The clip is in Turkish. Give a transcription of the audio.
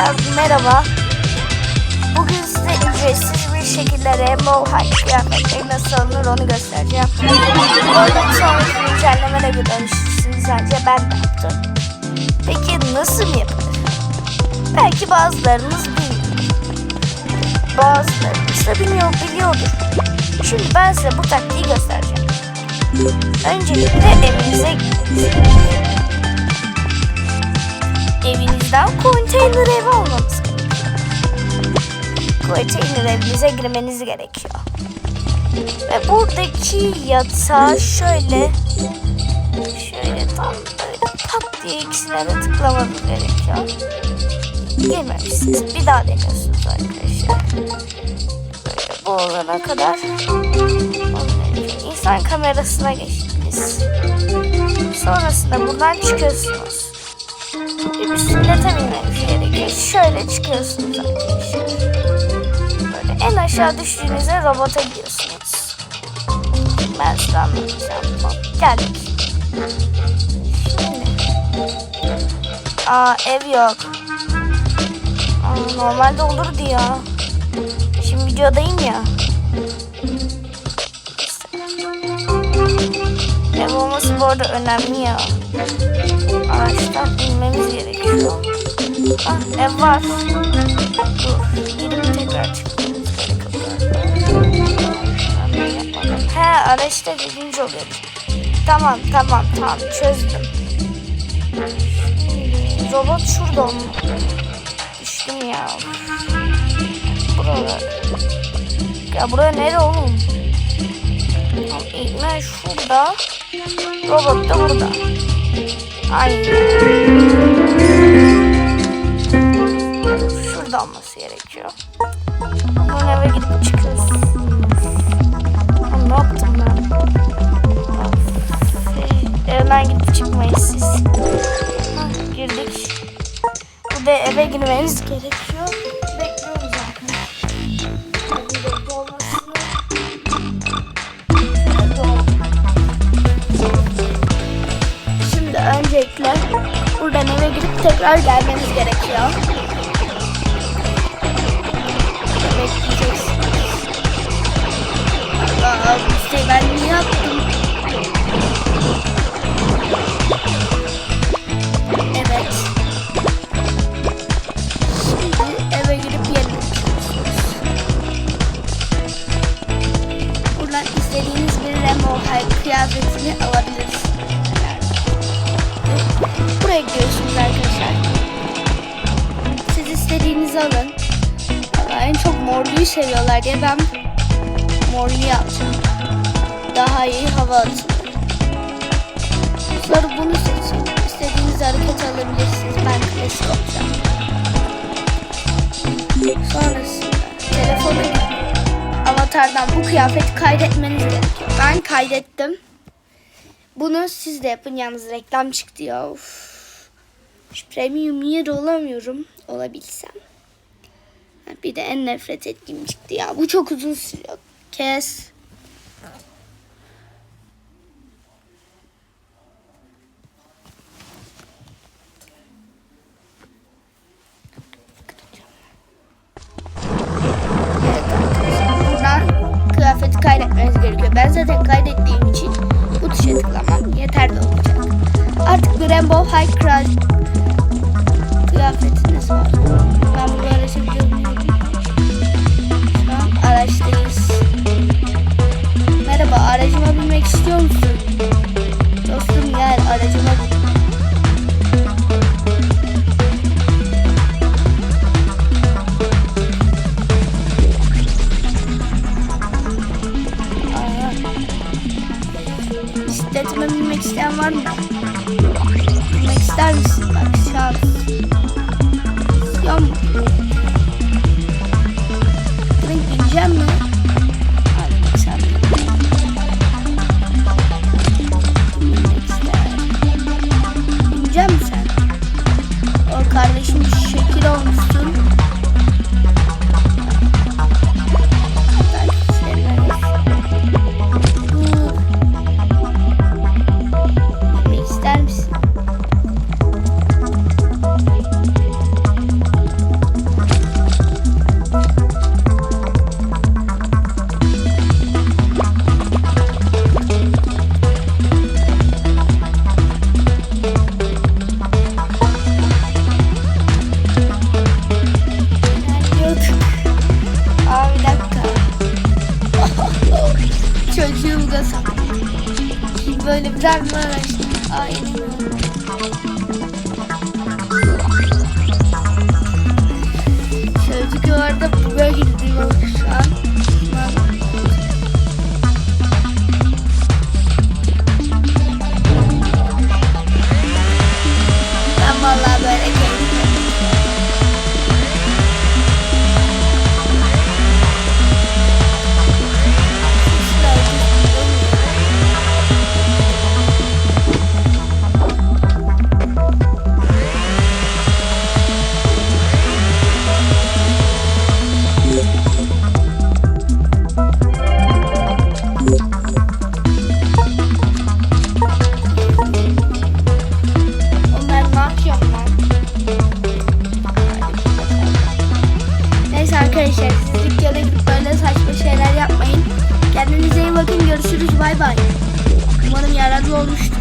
Arkadaşlar merhaba. Bugün size ücretsiz bir şekilde Rainbow High kıyafetleri nasıl alınır onu göstereceğim. Oradan sonra güncelleme de görüşürsünüz. Bence ben de yaptım. Peki nasıl yapılır? Belki bazılarınız bilmiyor. Bazılarınız da bilmiyor, biliyordur. Şimdi ben size bu taktiği göstereceğim. Öncelikle evinize gidiniz. Evinizden konteyner ev almanız gerekiyor. Konteyner evinize girmeniz gerekiyor. Ve buradaki yatağa şöyle şöyle tam böyle pat diye ikisine de tıklamanız gerekiyor. Girmemişsiniz. Bir daha deniyorsunuz arkadaşlar. Böyle bu olana kadar insan kamerasına geçtiniz. Sonrasında buradan çıkıyorsunuz. Bir bisiklete binmeniz gerekiyor. Şöyle çıkıyorsunuz. Böyle en aşağı düştüğünüzde robota gidiyorsunuz. Ben size anlatacağım. Geldik. Şimdi. Aa ev yok. Aa, normalde olurdu ya. Şimdi videodayım ya. Ev olması bu arada önemli ya. Araçtan inmemiz gerekiyor. Ah ev var. Dur. Gidip tekrar çıkmamız gerekiyor. He araçta birinci oluyoruz. Tamam tamam tamam çözdüm. Robot şurada mı? Düştüm ya. Buralar. Ya buraya nere oğlum? Tamam, İlmen şurada. Robot da burada. Aynen. Şurada olması gerekiyor. Bunun eve gidip çıkıyoruz. Ne yaptım ben? Evden gidip çıkmayız siz. Girdik. Burada eve girmeniz gerekiyor. Tekrar gelmemiz gerekiyor. Bekleyeceksiniz. Aa, bu şey ben niye yaptım? Evet. Şimdi eve girip çıkıyorsunuz. Buradan istediğiniz bir Remo kıyafetini alabilirsiniz. Buraya arkadaşlar. Siz istediğinizi alın. Ama en çok morluyu seviyorlar diye ben morluyu yaptım. Daha iyi hava atıyor. Sonra bunu seçin. İstediğiniz hareket alabilirsiniz. Ben klasik olacağım. Sonrasında telefonu avatardan bu kıyafeti kaydetmeniz gerekiyor. Ben kaydettim. Bunu siz de yapın yalnız reklam çıktı ya. Of. Premium yer olamıyorum. Olabilsem. Bir de en nefret ettiğim çıktı ya. Bu çok uzun sürüyor. Kes. Kıyafeti kaydetmeniz gerekiyor. Ben zaten kaydettiğim için bu tuşa tıklamam yeterli olacak. Artık Rainbow High Kral kıyafetiniz var. Ben bunu araştırabiliyor muyum? Şu an araçtayız. Merhaba aracıma binmek istiyor musun? Dostum gel aracıma bin. Bisikletime binmek isteyen var mı? Binmek ister misin? Bak şans. jammer. Drink die jammer. arkadaşlar dükkana gidip böyle saçma şeyler yapmayın. Kendinize iyi bakın görüşürüz bay bay. Umarım yararlı olmuştur.